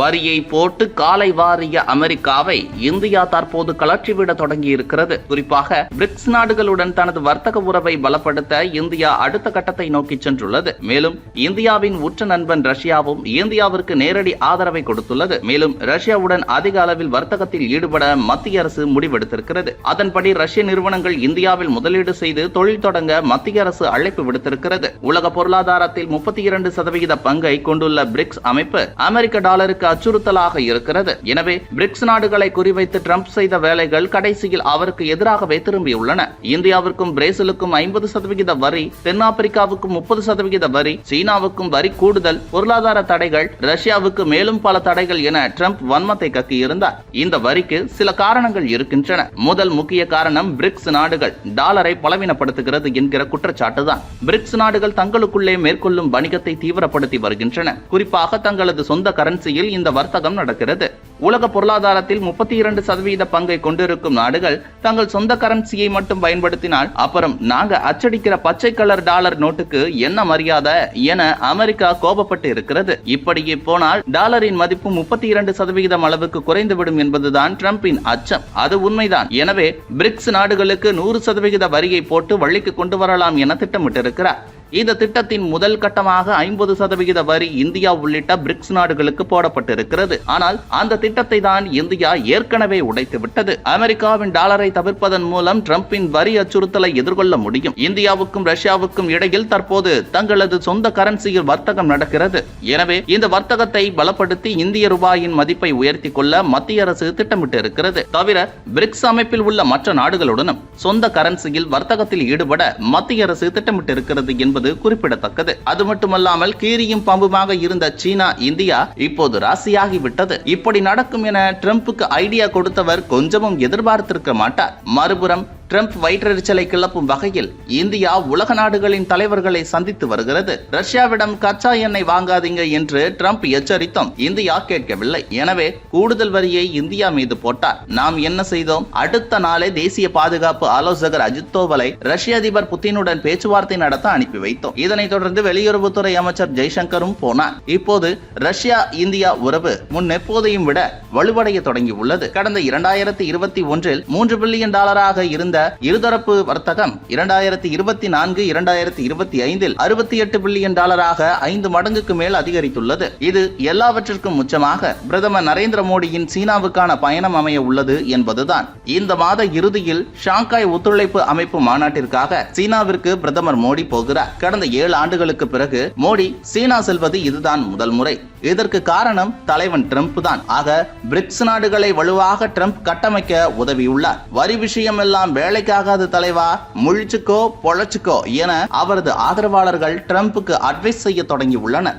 வரியை போட்டு காலை வாரிய அமெரிக்காவை இந்தியா தற்போது கலற்றிவிட தொடங்கியிருக்கிறது. குறிப்பாக பிரிக்ஸ் நாடுகளுடன் தனது வர்த்தக உறவை பலப்படுத்த இந்தியா அடுத்த கட்டத்தை நோக்கி சென்றுள்ளது. மேலும் இந்தியாவின் உற்ற நண்பன் ரஷ்யாவும் இந்தியாவிற்கு நேரடி ஆதரவை கொடுத்துள்ளது. மேலும் ரஷ்யாவுடன் அதிக அளவில் வர்த்தகத்தில் ஈடுபட மத்திய அரசு முடிவெடுத்திருக்கிறது. அதன்படி ரஷ்ய நிறுவனங்கள் இந்தியாவில் முதலீடு செய்து தொழில் தொடங்க மத்திய அரசு அழைப்பு விடுத்திருக்கிறது. உலக பொருளாதாரத்தில் முப்பத்தி இரண்டு சதவிகித பங்கை கொண்டுள்ள பிரிக்ஸ் அமைப்பு அமெரிக்க டாலருக்கு அச்சுறுத்தலாக இருக்கிறது. எனவே பிரிக்ஸ் நாடுகளை குறிவைத்து டிரம்ப் செய்த வேலைகள் கடைசியில் அவருக்கு எதிராகவே திரும்பியுள்ளன. இந்தியாவிற்கும் பிரேசிலுக்கும் ஐம்பது சதவிகித வரி தென்னாப்பிரிக்காவுக்கும் முப்பது சதவிகித வரி சீனாவுக்கும் வரி கூடுதல் பொருளாதார தடைகள் ரஷ்யாவுக்கு மேலும் பல தடைகள் என டிரம்ப் வன்மத்தை கக்கியிருந்தார். இந்த வரிக்கு சில காரணங்கள் இருக்கின்றன. முதல் முக்கிய காரணம் பிரிக்ஸ் நாடுகள். டாலரை பலவீனப்படுத்துகிறது என்கிற குற்றச்சாட்டுதான் பிரிக்ஸ் நாடுகள் தங்களுக்குள்ளே மேற்கொள்ளும் வணிகத்தை தீவிரப்படுத்தி வருகின்றன. குறிப்பாக தங்களது சொந்த கரன்சியில் இந்த வர்த்தகம் நடக்கிறது. உலக பொருளாதாரத்தில் முப்பத்தி இரண்டு சதவீத பங்கை கொண்டிருக்கும் நாடுகள் தங்கள் சொந்த கரன்சியை மட்டும் பயன்படுத்தினால் அப்புறம் நாங்க அச்சடிக்கிற பச்சை கலர் டாலர் நோட்டுக்கு என்ன மரியாதை என அமெரிக்கா கோபப்பட்டு இருக்கிறது. இப்படியே போனால் டாலரின் மதிப்பு முப்பத்தி இரண்டு சதவிகிதம் அளவுக்கு குறைந்துவிடும் என்பதுதான் டிரம்பின் அச்சம். அது உண்மைதான். எனவே பிரிக்ஸ் நாடுகளுக்கு நூறு சதவிகித வரியை போட்டு வள்ளிக்கு கொண்டு வரலாம் என திட்டமிட்டிருக்கிறார். இந்த திட்டத்தின் முதல் கட்டமாக ஐம்பது சதவிகித வரி இந்தியா உள்ளிட்ட பிரிக்ஸ் நாடுகளுக்கு போடப்பட்டிருக்கிறது. ஆனால் அந்த திட்டத்தை தான் இந்தியா ஏற்கனவே உடைத்து விட்டது. அமெரிக்காவின் டாலரை தவிர்ப்பதன் மூலம் ட்ரம்பின் வரி அச்சுறுத்தலை எதிர்கொள்ள முடியும். இந்தியாவுக்கும் ரஷ்யாவுக்கும் இடையில் தற்போது தங்களது சொந்த கரன்சியில் வர்த்தகம் நடக்கிறது. எனவே இந்த வர்த்தகத்தை பலப்படுத்தி இந்திய ரூபாயின் மதிப்பை உயர்த்தி கொள்ள மத்திய அரசு திட்டமிட்டு இருக்கிறது தவிர பிரிக்ஸ் அமைப்பில் உள்ள மற்ற நாடுகளுடனும் சொந்த கரன்சியில் வர்த்தகத்தில் ஈடுபட மத்திய அரசு திட்டமிட்டு இருக்கிறது என்பது குறிப்பிடத்தக்கது. அது மட்டுமல்லாமல் கீரியும் பம்புமாக இருந்த சீனா இந்தியா இப்போது ராசியாகி விட்டது. இப்படி நடக்கும் என ட்ரம்ப்புக்கு ஐடியா கொடுத்தவர் கொஞ்சமும் எதிர்பார்த்திருக்க மாட்டார். மறுபுறம் ட்ரம்ப் வயிற்றெரிச்சலை கிளப்பும் வகையில் இந்தியா உலக நாடுகளின் தலைவர்களை சந்தித்து வருகிறது. ரஷ்யாவிடம் கச்சா எண்ணெய் வாங்காதீங்க என்று ட்ரம்ப் எச்சரித்தும் இந்தியா கேட்கவில்லை. எனவே கூடுதல் வரியை இந்தியா மீது போட்டார். நாம் என்ன செய்தோம்? அடுத்த நாளே தேசிய பாதுகாப்பு ஆலோசகர் அஜித் தோவலை ரஷ்ய அதிபர் புத்தினுடன் பேச்சுவார்த்தை நடத்த அனுப்பி வைத்தோம். இதனைத் தொடர்ந்து வெளியுறவுத்துறை அமைச்சர் ஜெய்சங்கரும் போனார். இப்போது ரஷ்யா இந்தியா உறவு முன் எப்போதையும் விட வலுவடைய தொடங்கியுள்ளது. கடந்த இரண்டாயிரத்தி இருபத்தி ஒன்றில் மூன்று பில்லியன் டாலராக இருந்த இருதரப்பு வர்த்தகம் இரண்டாயிரத்தி இருபத்தி நான்கு இரண்டாயிரத்தி இருபத்தி ஐந்தில் அறுபத்தி எட்டு பில்லியன் டாலராக ஐந்து மடங்குக்கு மேல் அதிகரித்துள்ளது. இது எல்லாவற்றிற்கும் உச்சமாக பிரதமர் நரேந்திர மோடியின் சீனாவுக்கான பயணம் அமைய உள்ளது என்பதுதான். இந்த மாத இறுதியில் ஷாங்காய் ஒத்துழைப்பு அமைப்பு மாநாட்டிற்காக சீனாவிற்கு பிரதமர் மோடி போகிறார். கடந்த ஏழு ஆண்டுகளுக்கு பிறகு மோடி சீனா செல்வது இதுதான் முதல் முறை. இதற்கு காரணம் தலைவன் ட்ரம்ப் தான். ஆக பிரிக்ஸ் நாடுகளை வலுவாக ட்ரம்ப் கட்டமைக்க உதவியுள்ளார். வரி விஷயம் எல்லாம் வேலை வேலைக்காகாது தலைவா. முழிச்சுக்கோ பொழைச்சுக்கோ என அவரது ஆதரவாளர்கள் டிரம்ப்புக்கு அட்வைஸ் செய்ய தொடங்கி உள்ளனர்